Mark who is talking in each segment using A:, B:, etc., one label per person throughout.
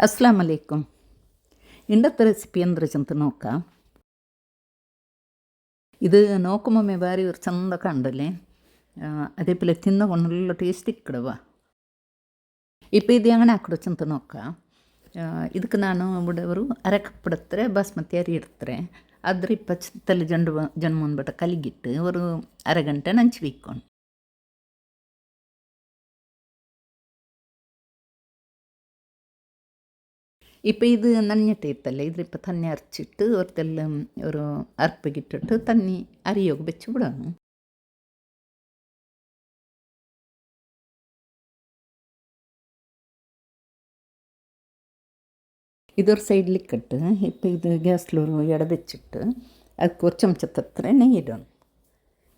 A: Assam ಅಲೈಕುಮ್ ಇಂಡತ್ತ recipe ಅಂದ್ರೆ ಚಂತ ನೋಕ ಇದು ನೋಕುಮೊಮ್ಮೆ ಬಾರಿ ஒரு ಚಂದ ಕಂಡಲೆ ಅದೇ ಪಲೆ ತಿನ್ನಕೊಂಡು ಒಳ್ಳೆ ಟೇಸ್ಟ್ ಇಕ್ಕಡವ ಇಪ್ಪ ಇದು ಅಂಗಡಿ ಹಾಕೊಡು ಚಂತ ನೋಕ ಇದಕ್ಕೆ ನಾನು ಬಿಡವರು ಅರೆ ಕಪ್ಪಡತ್ರೆ ಬಾಸ್ಮತಿ ಅರಿ ಇಡ್ತಾರೆ ಅದ್ರ ಇಪ್ಪ ತಲೆ ಜಂಡು ಜನ್ಮನ್ ಬಟ ಕಲಿಗಿಟ್ಟು ಅವರು ಅರೆ ಗಂಟೆ ನಂಚಿ ഇപ്പം ഇത് നനഞ്ഞ ടീത്തല്ല ഇതിലിപ്പോൾ തന്നെ അരച്ചിട്ട് ഒരെല്ലാം ഒരു അർപ്പകിട്ടിട്ട് തന്നി അരിയൊക്കെ വെച്ച് വിടാണ് ഇതൊരു സൈഡിലേക്കിട്ട് ഇപ്പം ഇത് ഗ്യാസിലൊരു ഇട വെച്ചിട്ട് അത് ഒരു ചമച്ചത്ര നെയ്യിടണം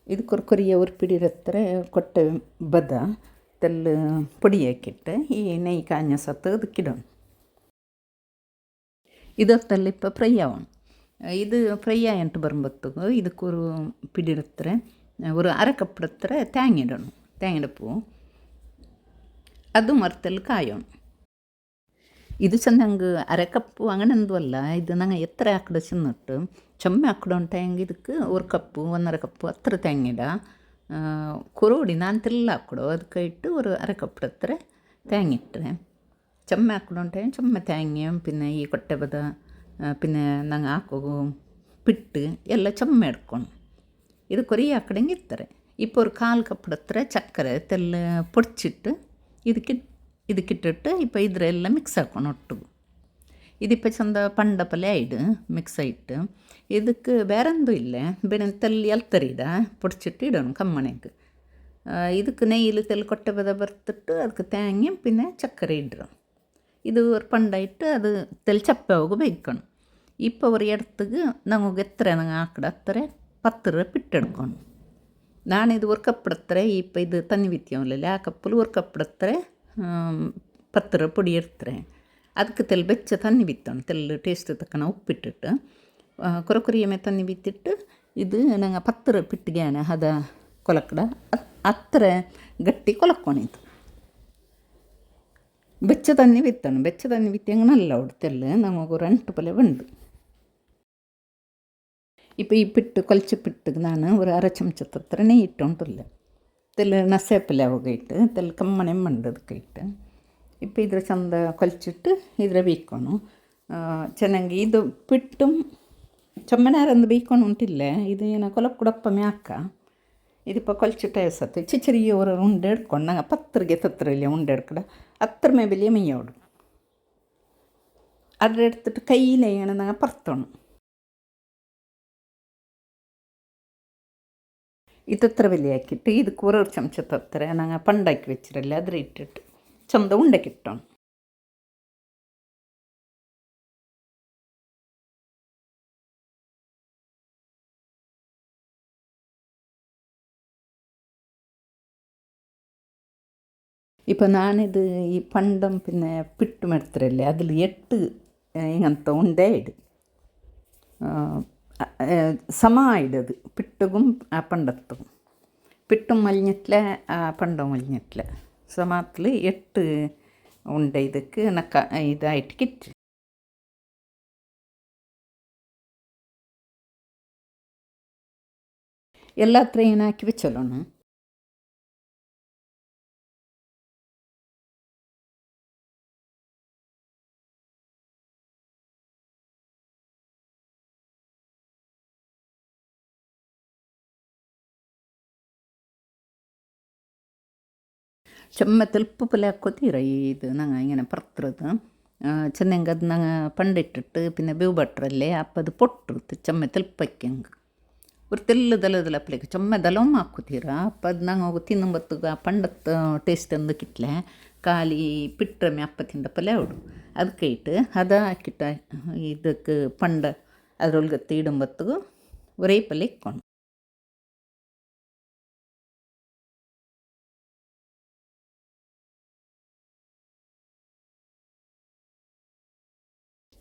A: ഇത് കുറക്കൊറിയ ഒരു പിടിയിലത്ര കൊട്ട ബദ തെല്ല് പൊടിയാക്കിയിട്ട് ഈ നെയ്യ് കാഞ്ഞ സത്ത് ഇതിക്കിടണം ಇದರಲ್ಲಿ ಫ್ರೈ ಆವಣ ಇದು ಫ್ರೈ ಎಂಟು ಬರುಂಬತ್ತಗು ಇದಕ್ಕೆ ஒரு பிடிடத்துற ஒரு அரை கப் இடத்துற தேங்கிடணும் தேங்கிடப்போ ಅದು ಮರ್ತಲ್ಲಿ ಕಾಯೋಣ ಇದು ಚೆಂದ ಹಂಗೆ ಅರೆ ಕಪ್ಪು ಅಂಗನಂದ್ವಲ್ಲ ಇದು ನಂಗೆ ಎತ್ತರ ಹಾಕಿಡ ಚೆನ್ನಟ್ಟು ಚೊಮ್ಮೆ ಹಾಕಿಡೋಂಟ ಹೆಂಗೆ ಇದಕ್ಕೆ ಒಂದು ಕಪ್ಪು ಒಂದರ ಕಪ್ಪು ಹತ್ತಿರ ತ್ಯಾಂಗಿಡ ಕೊರೋಡಿ ನಾನು ತೆಲ್ಲ ಹಾಕಿಡೋ ಅದಕ್ಕೆ ಇಟ್ಟು ಒಂದು ಅರೆ ಕಪ್ಪು ಹತ್ತಿರ ತೆಂಗಿಟ್ಟರೆ ചെമ്മ ആക്കണോട്ടെ ചെമ്മ തേങ്ങയും പിന്നെ ഈ കൊട്ടബത പിന്നെ ನಂಗೆ ಹಾಕೋ ಪಿಟ್ಟು ಎಲ್ಲ ಚೆಮ್ಮ ಎಡ್ಕೊಂಡು ಇದು ಕೊರಿ ಹಾಕದಂಗೆ ಇರ್ತಾರೆ ഇപ്പോൾ ഒരു ಕಾಲು ಕಪ್ ಹತ್ರ ಚಕ್ಕರೆ ತೆಲ್ಲ പൊടിച്ചിട്ട് ಇದಕ್ಕೆ ಇದಕ್ಕಿಟ್ಟಿಟ್ಟು ഇപ്പോൾ ಇದರೆಲ್ಲ ಮಿಕ್ಸ್ ಹಾಕೊಂಡು ಒಟ್ಟಿಗೆ ഇതിപ്പോൾ ಚಂದ ಪಂಡ ಪಲ್ಯ ಆಯ್ಡು ಮಿಕ್ಸ್ ಆಯಿಟ್ಟು ಇದಕ್ಕೆ ಬೇರೆಂದು ಇಲ್ಲ ಬೇರೆ ತೆಲ್ಲಿ ಎಲ್ತರಿದ പൊടിച്ചിട്ട് ഇടണം കമ്മണേക്ക് ಇದಕ್ಕೆ നെയ്യിൽ തെല്ല് കൊട്ട ബത ബർത്തിട്ട് ಅದಕ್ಕೆ തേങ്ങയും പിന്നെ ചക്കര ഇടണം ಇದು ಪಂಡಾಯಿಟ್ಟು ಅದು ತೆಲ್ ಚಪ್ಪೆವಾಗ ಬೇಯ್ಕೊಂಡು இப்போ ஒரு இடத்துக்கு நமக்கு எத்தனை நாங்கள் ஆக்கடத்தரை பத்து ரூபா பிட்டு எடுக்கணும் நான் இது ஒரு கப் எடுத்துறே இப்போ இது தண்ணி வித்தியம் இல்லை ஆ கப்பில் ஒரு கப் எடுத்துறே பத்து ரூபா பொடி எடுத்துறேன் அதுக்கு தெல் வச்ச தண்ணி விற்றணும் தெல் டேஸ்ட்டு தக்கன உப்பிட்டுட்டு குறக்குரியமே தண்ணி வித்திட்டு இது நாங்கள் பத்து ரூபா பிட்டுக்கேன அதை கொலக்கடை அத்தரை கட்டி கொலக்கணும் இது ಬೆಚ್ಚ ತನ್ನಿ ಬಿತ್ತಣ ಬೆಚ್ಚ ತನ್ನಿ ಬಿತ್ತಿಯಂಗೆ നല്ല ഉടുത്തല് നമുക്കൊരു രണ്ട് പോലെ ഉണ്ട് ഇപ്പോൾ ഈ പിട്ട് കൊലച്ച പിട്ട് ನಾನು ഒരു അര ചമച്ചത്ത് അത്ര നെയ്യ് ഇട്ടോണ്ടില്ല ತೆಲ್ ನಸೆಪಲ್ಯ ಹೋಗೈಟ್ ತೆಲ್ ಕಮ್ಮನೆ ಮಂಡದಕ್ಕೆ ಇಟ್ಟು ಇಪ್ಪ ಇದ್ರ ಚಂದ ಕೊಲ್ಚಿಟ್ಟು ಇದ್ರ ಬೇಯ್ಕೊಣು ಚೆನ್ನಾಗಿ ಇದು ಪಿಟ್ಟು ಚೊಮ್ಮನಾರಂದು ಬೇಯ್ಕೊಂಡು ಉಂಟಿಲ್ಲ ಇದು ಏನೋ ಕೊಲಪ್ ಕುಡಪ್ಪ ಮ್ಯಾಕ ഇതിപ്പോൾ കൊലച്ചിട്ട് ഏസത്ത് ഇച്ചി ചെറിയ ഒരു ഉണ്ട എടുക്കണം ഞങ്ങൾ പത്തരക്ക് എത്തത്രയില്ല ഉണ്ട എടുക്കട അത്ര മേബലിയ മെയ്യോടും അതെടുത്തിട്ട് കയ്യിലെയ്യണം ഞങ്ങൾ പറത്തണം. ഇതത്ര വലിയാക്കിയിട്ട് ഇത് ഒരു ചമച്ചത്തത്ര ഞങ്ങൾ പണ്ടാക്കി വെച്ചിട്ടില്ല അതിൽ ഇട്ടിട്ട്. ചന്ത ഉണ്ടക്കിട്ടണം ഇപ്പോൾ ഞാനിത് ഈ പണ്ടം പിന്നെ പിട്ടുമരത്തിലല്ലേ അതിൽ എട്ട് ഇങ്ങനത്തെ ഉണ്ടേ ഇടും. സമമായിടത് പിട്ടുകും ആ പണ്ടത്തും. പിട്ടും മലിഞ്ഞിട്ടില്ല ആ പണ്ടം മലിഞ്ഞിട്ടില്ല. സമാത്തിൽ എട്ട് ഉണ്ട് ഇതൊക്കെ നക്ക ഇതായിട്ട് കിറ്റ്. എല്ലാത്രയും ആക്കി വെച്ചല്ലോണം ಚೊಮ್ಮೆ ಉಪ್ಪುಪಲೆ ಹಾಕ್ಕೋತೀರ ಇದು ನಂಗೆ ಇങ്ങനെ ಪರ್ತರದು ಚೆನ್ನಾಗಿ ಅದು ನಂಗೆ ಪಂಡಿಟ್ಟಿಟ್ಟು ಪಿನ್ನ ಬೇವು ಬಟ್ರಲ್ಲೇ ಅಪ್ಪದು ಪೊಟ್ಟಿರುತ್ತೆ ಚೊಮ್ಮೆ ತಲುಪಕ್ಕೆ ಹಂಗೆ ஒரு தெல்லு தலதில் பிள்ளைக்கு சும்மா தலவும் ஆக்குத்தீரா அப்போ அது நாங்கள் அவங்க தின்னும்பத்துக்கு பண்டத்து டேஸ்ட் வந்து கிட்டல காலி பிட்டுறமே அப்போ திண்டப்பலே விடும் அதுக்கு இட்டு அதை ஆக்கிட்ட இதுக்கு பண்ட ಅದರೊಳಗೆ ತೀಡಂಬತ್ತಿಗೂ ಒರೇ ಪಲ್ಲೆ ಇಕ್ಕೊಂಡು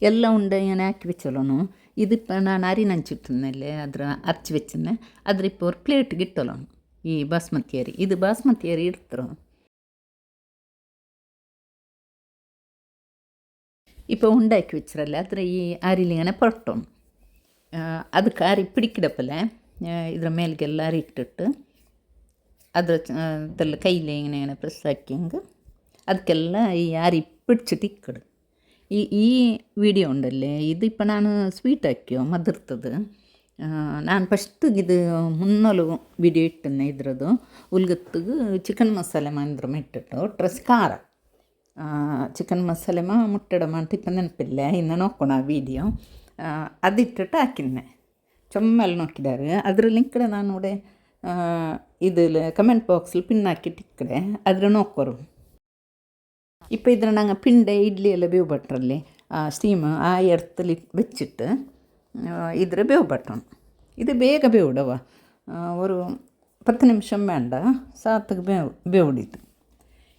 A: ಎಲ್ಲ ಉಂಡೆ ಏನು ಹಾಕಿ ವೆಚ್ಚಲೋನು இது இப்போ நான் அரி நினச்சிட்ருந்தேன் இல்லையா அதில் அரைச்சி வச்சுருந்தேன். அதில் இப்போ ஒரு பிளேட்டுக்கு இட்டலாம் ಈ ಬಾಸ್ಮತಿ ಅರಿ ಇದು ಬಾಸ್ಮತಿ ಅರಿ ಇಡ್ತರು இப்போ உண்டாக்கி வச்சுரல அதில் ಈ அரிலிங்கனை பட்டோம் அதுக்கு அரி பிடிக்கிடப்பில் ಇದರ ಮೇಲಿಗೆಲ್ಲ ಅರಿ ಇಟ್ಟಿಟ್ಟು ಅದರ ಇದೆಲ್ಲ ಕೈಲಿ ಇങ്ങനെ ಪ್ರಸ್ ಹಾಕಿಂಗ್ ಅದಕ್ಕೆಲ್ಲ ಈ ಅರಿ ಪಿಡಿಚಿಟ್ಟು ಇಕ್ಕಡು ಈ ಈ ವಿಡಿಯೋ ಉಂಡಲ್ಲೇ ಇದು ಇಪ್ಪ ನಾನು ಸ್ವೀಟ್ ಹಾಕ್ಯೋ ಮದರ್ತದು ನಾನು ಫಸ್ಟಿಗೆ ಇದು ಮುನ್ನಲು ವಿಡಿಯೋ ಇಟ್ಟನೆ ಇದ್ರದ್ದು ಉಲ್ಗತ್ತಿಗೆ ಚಿಕನ್ ಮಸಾಲೆ ಮಾಂದ್ರ ಇಟ್ಟಿಟ್ಟು ಡ್ರೆಸ್ ಖಾರ ಚಿಕನ್ ಮಸಾಲೆ ಮಾ ಮುಟ್ಟಡ ಅಂತ ಇಪ್ಪ ನೆನಪಿಲ್ಲ ಇನ್ನು ನೋಡ್ಕೊಣ ಆ ವೀಡಿಯೋ ಅದಿಟ್ಟಿಟ್ಟು ಹಾಕಿದ್ನೆ ಚೊಮ್ಮೆಲ್ಲ ನೋಕಿದ್ದಾರೆ ಅದ್ರ ಲಿಂಕ್ಡೆ ನಾನು ನೋಡಿ ಇದು ಕಮೆಂಟ್ ಬಾಕ್ಸಲ್ಲಿ ಪಿನ್ ಹಾಕಿಟ್ಟು ಇಕ್ಕಡೆ ಅದ್ರ ನೋಕ್ಕೋರು ഇപ്പോൾ ഇതിന് ഞങ്ങൾ പിണ്ട ഇഡ്ഡലി എല്ലാം ಬೇವು ಭಟ್ರಲ್ಲಿ ಸ್ಟೀಮ್ ಆ ಎರ್ತಲ್ಲಿ വെച്ചിട്ട് ಇದ್ರ ಬೇವು ಭಟ್ಟಣ ಇದು ಬೇಗ ಬೇವುಡವ ഒരു പത്ത് നിമിഷം വേണ്ട സാത്തക്ക് ಬೇವು ಬೇವುಡಿದ್ದು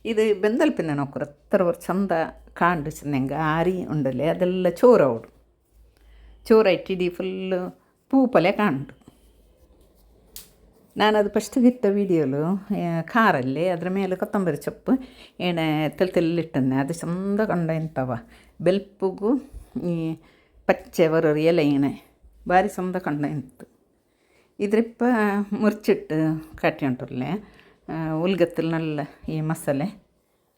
A: ഇത് ಬೆಂದಲ್ ಪಿನ್ನ ನೋಕ್ರು ಎತ್ತರ ಚಂದ ಕಾಂಡಿಸಿದಂಗೆ ಆರಿ ಉಂಡಲೆ ಅದೆಲ್ಲ ಚೋರವಡು ಚೋರ ಇಟ್ಟಿಡಿ ಫುಲ್ಲು ಪೂಪಲೆ ಕಾಂಡು ನಾನದು ಫಸ್ಟಿಗಿಟ್ಟ ವೀಡಿಯೋಲು ಖಾರಲ್ಲಿ ಅದ್ರ ಮೇಲೆ ಕೊತ್ತಂಬರಿ ಸೊಪ್ಪು ಎಣೆ ತೆಲ್ ತೆಲ್ಲಿಟ್ಟನ್ನೆ ಅದು ಚಂದ ಕಂಡ ಎಂತವ ಬೆಲ್ಪುಗು ಈ ಪಚ್ಚೆ ಬರೋರು ಎಲೆ ಎಣೆ ಭಾರಿ ಚಂದ ಕಂಡ ಎಂತು ಇದ್ರಿಪ್ಪ ಮುರ್ಚಿಟ್ಟು ಕಟ್ಟಿ ಉಂಟುರ್ಲೆ ಉಲ್ಗತ್ತಲ್ ನಲ್ಲ ಈ ಮಸಾಲೆ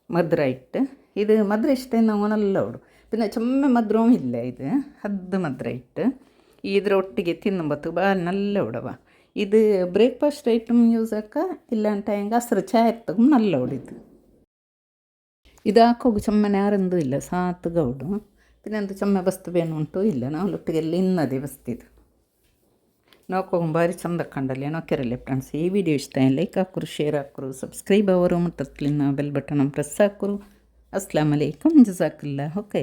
A: ಮದ್ರ ಇಟ್ಟು ഇത് മധുര ഇഷ്ടം നല്ല ഓടും പിന്നെ ചുമ്മ മധുരവും ഇല്ല ഇത് ഹദ് മധുര ഇട്ട് ഇതിൽ ഒട്ടിക്ക് തിന്നുമ്പോൾ നല്ല ഉടവാണ് ಇದು ಬ್ರೇಕ್ಫಾಸ್ಟ್ ಐಟಮ್ ಯೂಸ್ ಆಕ ಹೆಂಗೆ ಹಸ್ರು ಚಾ ಎತ್ತಗೂ ನಲ್ಲ ಹೊಡಿದು. ಇದು ಹಾಕೋಗು ಚಮ್ಮನೆ ಯಾರಂದು ಇಲ್ಲ ಸಾತು ಗೌಡು ಇನ್ನೊಂದು ಚಮ್ಮ ಬಸ್ತು ಬೇನು ಉಂಟು, ಇಲ್ಲ. ನಾವು ಒಟ್ಟಿಗೆಲ್ಲ ಇನ್ನದೇ ಬಸ್ತಿದ್ದು ನೋಕೋಗು ಭಾರಿ ಚಂದ ಕಂಡಲ್ಲಿ ನೋಕೆರಲ್ಲ ಫ್ರೆಂಡ್ಸ್ ಈ ವಿಡಿಯೋ ಇಷ್ಟ ಲೈಕ್ ಹಾಕರು ಶೇರ್ ಹಾಕರು ಸಬ್ಸ್ಕ್ರೈಬ್ ಅವರು ಮತ್ತು ಬೆಲ್ ಬಟನ್ ಪ್ರೆಸ್ ಹಾಕರು. ಅಸ್ಲಾಮ್ ಅಲೈಕಮ್ ಜಸಾಕಿಲ್ಲ ಓಕೆ.